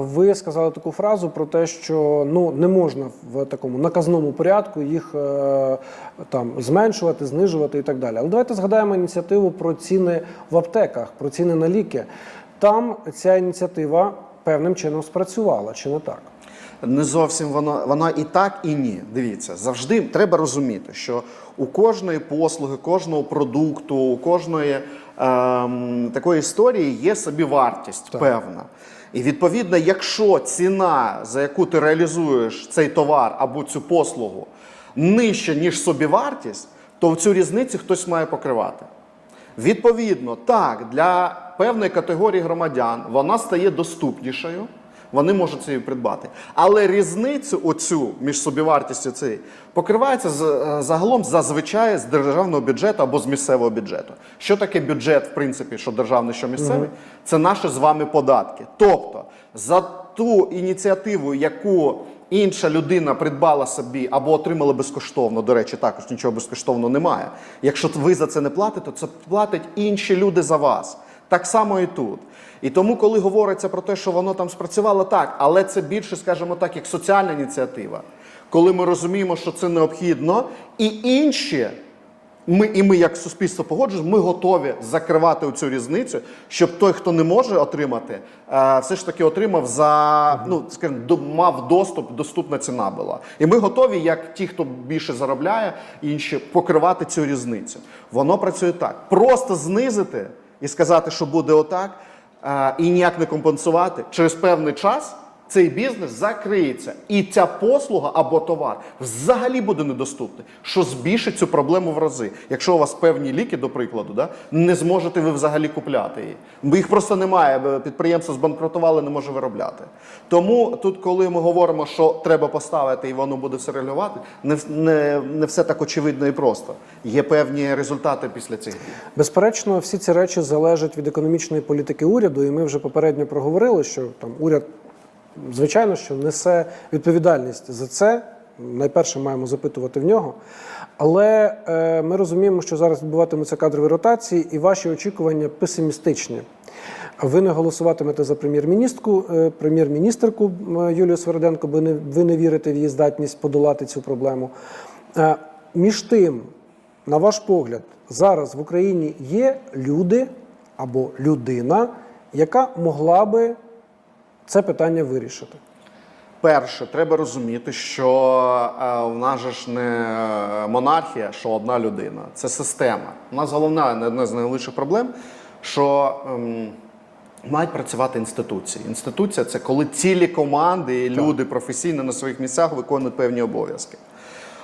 Ви сказали таку фразу про те, що ну не можна в такому наказному порядку їх е, там зменшувати, знижувати і так далі. Але давайте згадаємо ініціативу про ціни в аптеках, про ціни на ліки. Там ця ініціатива певним чином спрацювала, чи не так? Не зовсім воно воно і так, і ні. Дивіться, завжди треба розуміти, що у кожної послуги, кожного продукту, у кожної такої історії є собівартість певна. І відповідно, якщо ціна, за яку ти реалізуєш цей товар або цю послугу, нижча, ніж собівартість, то в цю різницю хтось має покривати. Відповідно, так, для певної категорії громадян вона стає доступнішою, вони можуть це і придбати. Але різницю оцю між собівартістю цієї покривається е, загалом зазвичай з державного бюджету або з місцевого бюджету. Що таке бюджет, в принципі, що державний, що місцевий? Це наші з вами податки. Тобто за ту ініціативу, яку інша людина придбала собі або отримала безкоштовно. До речі, також нічого безкоштовно немає. Якщо ви за це не платите, то це платять інші люди за вас. Так само і тут. І тому, коли говориться про те, що воно там спрацювало так, але це більше, скажімо так, як соціальна ініціатива, коли ми розуміємо, що це необхідно, і інші ми, і ми, як суспільство погоджуємо, ми готові закривати цю різницю, щоб той, хто не може отримати, е, все ж таки отримав за ну скажімо, мав доступ, доступна ціна була. І ми готові, як ті, хто більше заробляє, інші покривати цю різницю. Воно працює так: просто знизити і сказати, що буде отак, і ніяк не компенсувати через певний час цей бізнес закриється, і ця послуга або товар взагалі буде недоступний, що збільшить цю проблему в рази. Якщо у вас певні ліки, до прикладу, да, не зможете ви взагалі купляти її. Бо їх просто немає. Підприємство збанкрутували, не може виробляти. Тому тут, коли ми говоримо, що треба поставити і воно буде все регулювати, не, не, не все так очевидно і просто. Є певні результати після цих. Безперечно, всі ці речі залежать від економічної політики уряду, і ми вже попередньо проговорили, що там уряд, звичайно, що несе відповідальність за це. Найперше маємо запитувати в нього. Але е, ми розуміємо, що зараз відбуватимуться кадрові ротації, і ваші очікування песимістичні. Ви не голосуватимете за прем'єр-міністрку, е, прем'єр-міністерку е, Юлію Сверденко, бо не, ви не вірите в її здатність подолати цю проблему. Е, Між тим, на ваш погляд, зараз в Україні є люди або людина, яка могла би це питання вирішити. Перше, треба розуміти, що е, в нас же ж не е, монархія, що одна людина, це система. У нас головна одна з найголовніших проблем, що ем, мають працювати інституції. Інституція це коли цілі команди і люди професійно на своїх місцях виконують певні обов'язки.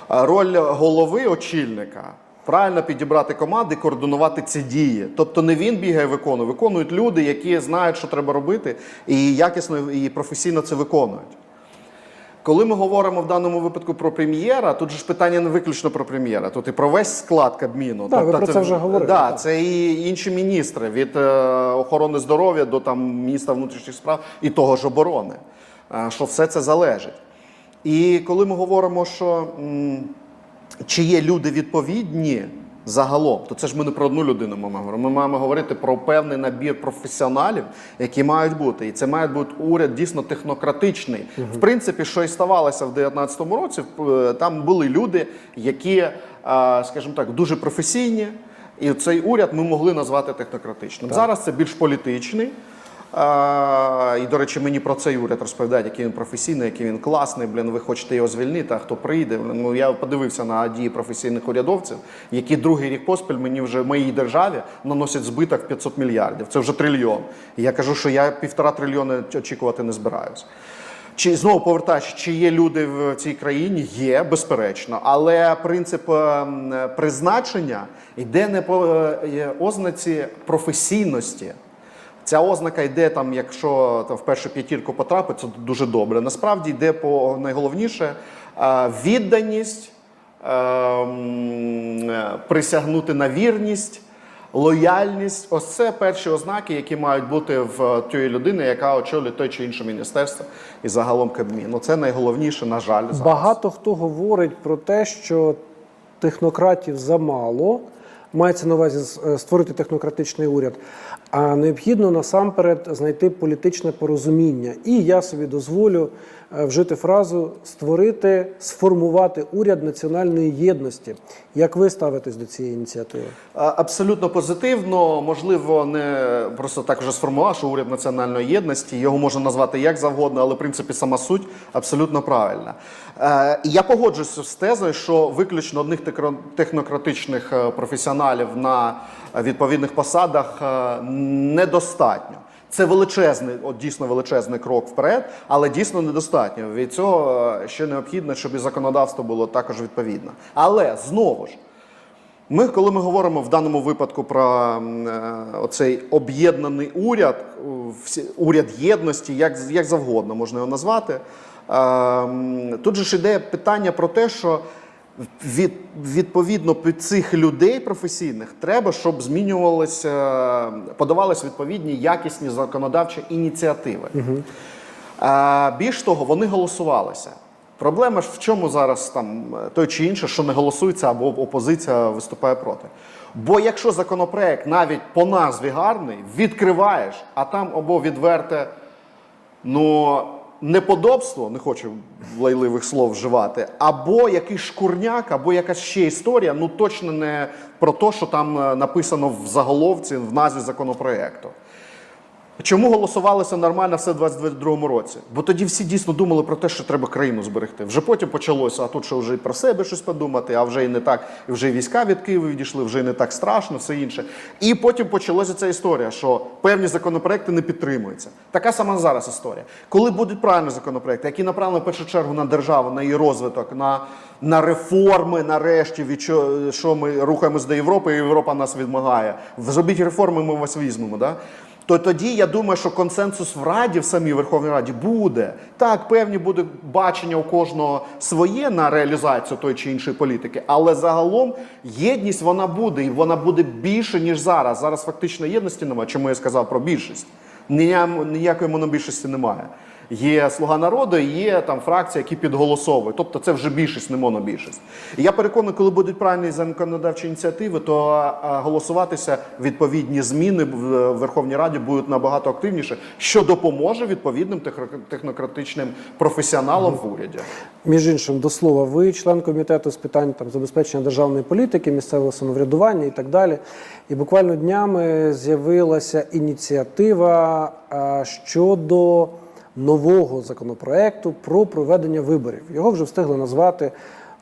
Роль голови очільника правильно підібрати команди, координувати ці дії. Тобто не він бігає, виконує, виконують люди, які знають, що треба робити, і якісно і професійно це виконують. Коли ми говоримо в даному випадку про прем'єра, тут же ж питання не виключно про прем'єра, тут і про весь склад Кабміну. Так, ви про це вже говорили, Да, так. це і інші міністри від е, охорони здоров'я до там міністра внутрішніх справ і того ж оборони, е, що все це залежить. І коли ми говоримо, що м, чи є люди відповідні загалом, то це ж ми не про одну людину маємо говорити. Ми маємо говорити про певний набір професіоналів, які мають бути. І це має бути уряд дійсно технократичний. В принципі, що і ставалося в 2019 році, е, там були люди, які, е, скажімо так, дуже професійні. І цей уряд ми могли назвати технократичним. Зараз це більш політичний. І, до речі, мені про цей уряд розповідають, який він професійний, який він класний. Блін, ви хочете його звільнити, а хто прийде? Ну я подивився на дії професійних урядовців, які другий рік поспіль мені вже в моїй державі наносять збиток 500 мільярдів. Це вже трильйон. І я кажу, що я півтора трильйона очікувати не збираюсь. Чи знову повертаючи, чи є люди в цій країні? Є, безперечно, але принцип ем, призначення йде не по е, ознаці професійності. Ця ознака йде там, якщо там, в першу п'ятірку потрапить, це дуже добре. Насправді йде по найголовніше е, відданість, ем, присягнути на вірність, лояльність. Ось це перші ознаки, які мають бути в тієї людини, яка очолює той чи інше міністерство і загалом Кабмін. Це найголовніше, на жаль, зараз. Багато хто говорить про те, що технократів замало. мається на увазі е, створити технократичний уряд, а необхідно насамперед знайти політичне порозуміння. І я собі дозволю е, вжити фразу створити, сформувати уряд національної єдності. Як ви ставитесь до цієї ініціативи? Абсолютно позитивно, можливо, не просто так вже сформував, що уряд національної єдності. Його можна назвати як завгодно, але в принципі сама суть абсолютно правильна. Е, я погоджуюся з тезою, що виключно одних технократичних е, професіоналів на відповідних посадах е, недостатньо. Це величезний, от дійсно величезний крок вперед, але дійсно недостатньо. Від цього е, ще необхідно, щоб і законодавство було також відповідно. Але знову ж. Ми, коли ми говоримо в даному випадку про е, оцей об'єднаний уряд, уряд єдності, як, як завгодно можна його назвати. е, Тут же ж іде питання про те, що від, відповідно під цих людей професійних треба, щоб змінювалися, подавались відповідні якісні законодавчі ініціативи. А, більш того, вони голосувалися. Проблема ж в чому зараз там е, той чи інше, що не голосується або опозиція виступає проти. Бо якщо законопроект навіть по назві гарний, відкриваєш, а там або відверте ну, неподобство, не хочу лайливих слов вживати, або якийсь шкурняк, або якась ще історія, ну точно не про те, що там е, написано в заголовці, в назві законопроекту. Чому голосувалося нормально все в 2022 році? Бо тоді всі дійсно думали про те, що треба країну зберегти. Вже потім почалося, а тут що вже і про себе щось подумати, а вже і не так, і вже і війська від Києва відійшли, вже і не так страшно, все інше. І потім почалася ця історія, що певні законопроекти не підтримуються. Така сама зараз історія. Коли будуть правильні законопроекти, які направлені в першу чергу на державу, на її розвиток, на, на реформи, нарешті, від що, що ми рухаємось до Європи, і Європа нас відмагає. Зробіть реформи, ми вас візьмемо. Да? То тоді я думаю, що консенсус в Раді, в самій Верховній Раді, буде. Так, певні буде бачення у кожного своє на реалізацію тої чи іншої політики, але загалом єдність вона буде, і вона буде більше, ніж зараз. Зараз фактично єдності немає. Чому я сказав про більшість? Нія- Ніякої монобільшості немає. Є слуга народу, є там фракція, які підголосовують. Тобто це вже більшість, не монобільшість. І я переконаний, коли будуть правильні законодавчі ініціативи, то голосуватися відповідні зміни в Верховній Раді будуть набагато активніше, що допоможе відповідним техно- технократичним професіоналам в уряді. Між іншим, до слова, ви член комітету з питань там забезпечення державної політики, місцевого самоврядування і так далі. І буквально днями з'явилася ініціатива щодо нового законопроекту про проведення виборів. Його вже встигли назвати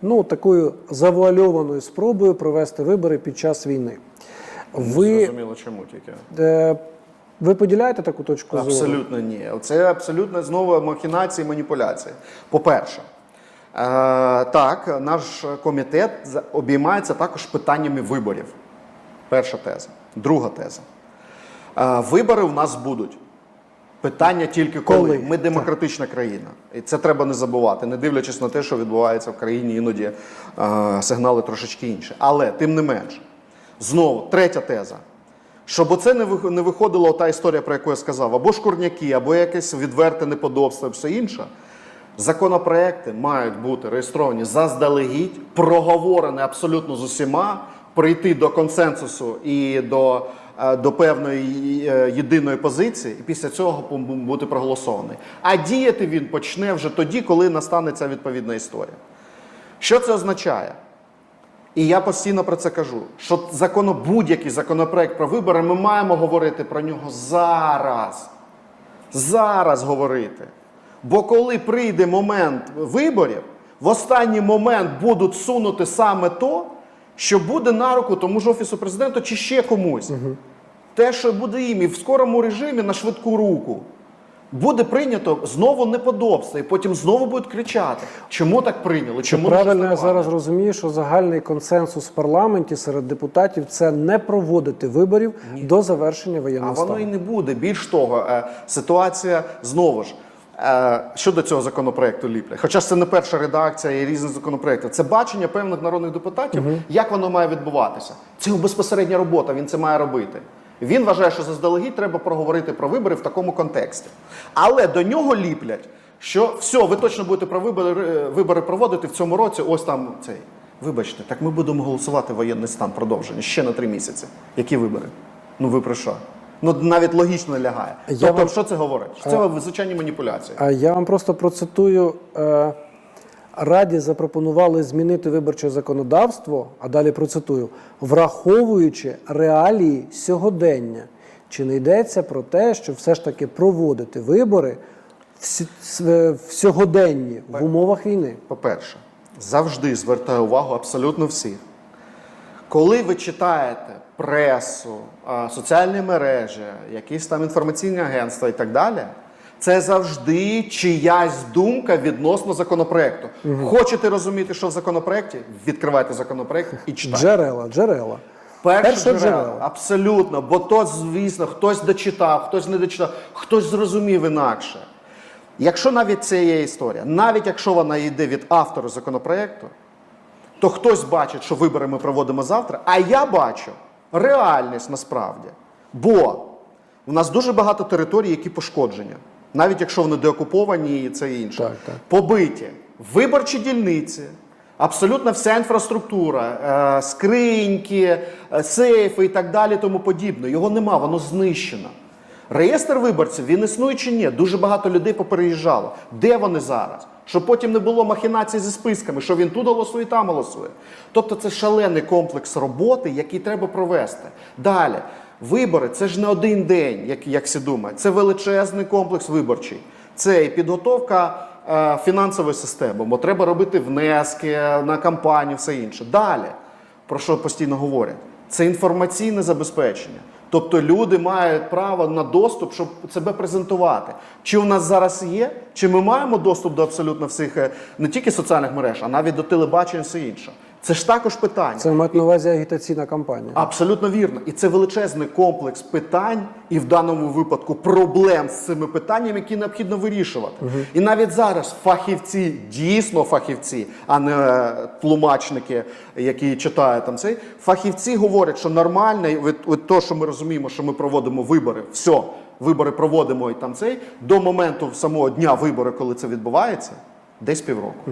ну такою завуальованою спробою провести вибори під час війни. Ви, Зрозуміло, чому тільки. е, ви поділяєте таку точку зору? Абсолютно ні. Це абсолютно знову махінації, маніпуляції. По-перше, е, так, наш комітет обіймається також питаннями виборів. Перша теза. Друга теза. Е, вибори у нас будуть. Питання тільки коли. Коли? Ми демократична країна. І це треба не забувати, не дивлячись на те, що відбувається в країні, іноді е, сигнали трошечки інші. Але тим не менш, знову третя теза. Щоб оце не не виходила та історія, про яку я сказав, або шкурняки, або якесь відверте неподобство, все інше. Законопроекти мають бути реєстровані заздалегідь, проговорені абсолютно з усіма, прийти до консенсусу і до, до певної е, єдиної позиції, і після цього бути проголосований. А діяти він почне вже тоді, коли настане ця відповідна історія. Що це означає? І я постійно про це кажу: що законо, будь-який законопроект про вибори, ми маємо говорити про нього зараз. Зараз говорити. Бо коли прийде момент виборів, в останній момент будуть сунути саме то, що буде на руку тому ж офісу президента чи ще комусь. Те, що буде їм, і в скорому режимі на швидку руку. Буде прийнято знову неподобство, і потім знову будуть кричати, чому так прийняли, Чи чому правильно я зараз розумію, що загальний консенсус в парламенті серед депутатів це не проводити виборів до завершення А воєнного воно стану? і не буде. Більш того, е, ситуація знову ж. Е, Щодо цього законопроекту ліплять. Хоча ж це не перша редакція і різні законопроекти. Це бачення певних народних депутатів, як воно має відбуватися. Це його безпосередня робота, він це має робити. Він вважає, що заздалегідь треба проговорити про вибори в такому контексті. Але до нього ліплять, що все, ви точно будете про вибори, е, вибори проводити в цьому році, ось там цей. Вибачте, так ми будемо голосувати воєнний стан продовження ще на три місяці. Які вибори? Ну ви про що? Ну навіть логічно не лягає. Я тобто, вам- що це говорить? Що Це звичайні маніпуляції. А я вам просто процитую. Е, Раді запропонували змінити виборче законодавство, а далі процитую, враховуючи реалії сьогодення. Чи не йдеться про те, що все ж таки проводити вибори в, е, в сьогоденні в умовах війни? По-перше, завжди звертаю увагу абсолютно всіх. Коли ви читаєте пресу, соціальні мережі, якісь там інформаційні агентства і так далі, це завжди чиясь думка відносно законопроекту. Хочете розуміти, що в законопроекті? Відкривайте законопроект і читайте. Джерела, джерела. Перше джерело. абсолютно, бо то, звісно, хтось дочитав, хтось не дочитав, хтось зрозумів інакше. Якщо навіть це є історія, навіть якщо вона йде від автора законопроекту, то хтось бачить, що вибори ми проводимо завтра, а я бачу реальність насправді. Бо в нас дуже багато територій, які пошкоджені, навіть якщо вони деокуповані і це інше. Так, так. Побиті виборчі дільниці, абсолютно вся інфраструктура, е, скриньки, е, сейфи і так далі, тому подібне. Його нема, воно знищено. Реєстр виборців він існує чи ні? Дуже багато людей попереїжджало. Де вони зараз? Щоб потім не було махінацій зі списками, що він тут голосує, там голосує. Тобто це шалений комплекс роботи, який треба провести. Далі, вибори це ж не один день, як, як всі думають. Це величезний комплекс виборчий. Це і підготовка е, фінансової системи, бо треба робити внески на кампанію, все інше. Далі, про що постійно говорять, це інформаційне забезпечення. Тобто люди мають право на доступ, щоб себе презентувати. Чи у нас зараз є, чи ми маємо доступ до абсолютно всіх е, не тільки соціальних мереж, а навіть до телебачення і все інше. Це ж також питання. Це мають на увазі агітаційна кампанія. Абсолютно вірно. І це величезний комплекс питань, і в даному випадку проблем з цими питаннями, які необхідно вирішувати. І навіть зараз фахівці, дійсно фахівці, а не е, тлумачники, які читають там цей, фахівці говорять, що нормально, і от, от то, що ми розуміємо, що ми проводимо вибори, все, вибори проводимо і там цей, до моменту самого дня вибори, коли це відбувається, десь півроку.